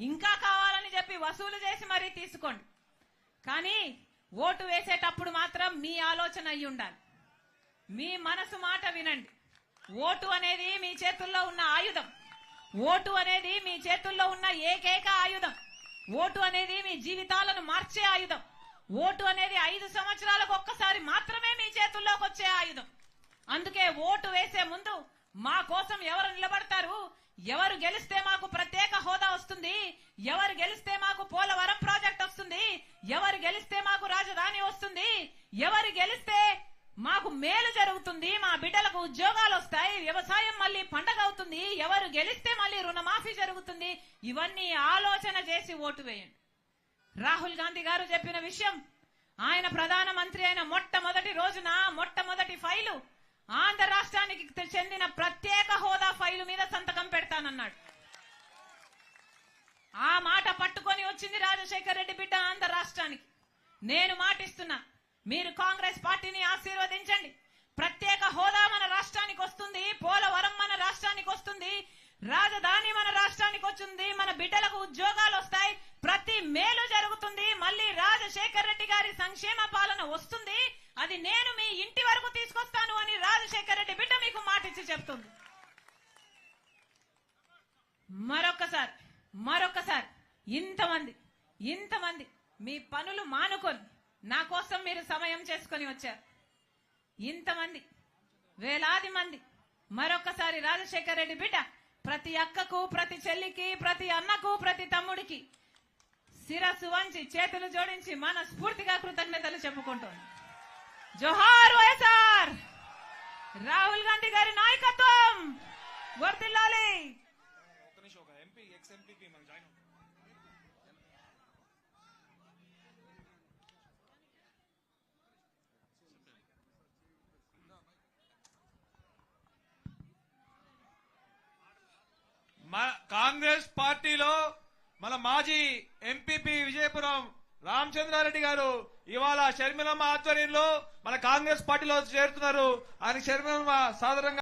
ఇంకా కావాలని చెప్పి వసూలు చేసి మరీ తీసుకోండి. కానీ ఓటు వేసేటప్పుడు మాత్రం మీ ఆలోచన అయి ఉండాలి. మీ మనసు మాట వినండి. ఓటు అనేది మీ చేతుల్లో ఉన్న ఆయుధం. ఓటు అనేది మీ చేతుల్లో ఉన్న ఏకైక ఆయుధం. ఓటు అనేది మీ జీవితాలను మార్చే ఆయుధం. ఓటు అనేది ఐదు సంవత్సరాలకు ఒక్కసారి మాత్రమే మీ చేతుల్లోకి వచ్చే ఆయుధం. అందుకే ఓటు వేసే ముందు మా కోసం ఎవరు నిలబడతారు? ఎవరు గెలిస్తే మాకు ప్రత్యేక హోదా వస్తుంది? ఎవరు గెలిస్తే మాకు పోలవరం ప్రాజెక్ట్ వస్తుంది? ఎవరు గెలిస్తే మాకు రాజధాని వస్తుంది? ఎవరు గెలిస్తే మాకు మేలు జరుగుతుంది? మా బిడ్డలకు ఉద్యోగాలు వస్తాయి వ్యవసాయం మళ్ళీ పండగ అవుతుంది. ఎవరు గెలిస్తే మళ్ళీ రుణమాఫీ జరుగుతుంది? ఇవన్నీ ఆలోచన చేసి ఓటు వేయండి. రాహుల్ గాంధీ గారు చెప్పిన విషయం ఆయన ప్రధానమంత్రి అయిన మొట్టమొదటి రోజున మొట్టమొదటి ఫైలు ఆంధ్ర రాష్ట్రానికి చెందిన ప్రత్యేక హోదా ఫైలు మీద సంతకం పెడతానన్నాడు. ఆ మాట పట్టుకొని వచ్చింది రాజశేఖర రెడ్డి బిడ్డ ఆంధ్ర రాష్ట్రానికి. నేను మాటిస్తున్నా మీరు కాంగ్రెస్ పార్టీని ఆశీర్వదించండి. ప్రత్యేక హోదా మన రాష్ట్రానికి వస్తుంది పోలవరం మన రాష్ట్రానికి వస్తుంది రాజధాని మన రాష్ట్రానికి వచ్చింది మన బిడ్డలకు ఉద్యోగాలు వస్తాయి ప్రతి మేలు జరుగుతుంది మళ్ళీ రాజశేఖర రెడ్డి గారి సంక్షేమ పాలన వస్తుంది అది నేను మీ ఇంటి వరకు తీసుకొస్తాను అని రాజశేఖర రెడ్డి బిడ్డ మీకు మాటిచ్చి చెప్తుంది. మరొకసారి మరొకసారి ఇంతమంది ఇంతమంది మీ పనులు మానుకొని నా కోసం మీరు సమయం చేసుకొని వచ్చారు. ఇంతమంది వేలాది మంది మరొకసారి రాజశేఖర రెడ్డి బిడ్డ ప్రతి అక్కకు ప్రతి చెల్లికి ప్రతి అన్నకు ప్రతి తమ్ముడికి శిరస్సు వంచి చేతులు జోడించి మనస్ఫూర్తిగా కృతజ్ఞతలు చెప్పుకుంటోంది. జోహార్ వైఎస్ఆర్. రాహుల్ గాంధీ గారి నాయకత్వం. వర్తిల్లాలి కాంగ్రెస్ పార్టీలో మన మాజీ ఎంపీపీ విజయపురం రామచంద్రారెడ్డి గారు ఇవాళ షర్మిలమ్మ ఆధ్వర్యంలో మన కాంగ్రెస్ పార్టీలో చేరుతున్నారు. ఆయన షర్మిలమ్మ సాధారణంగా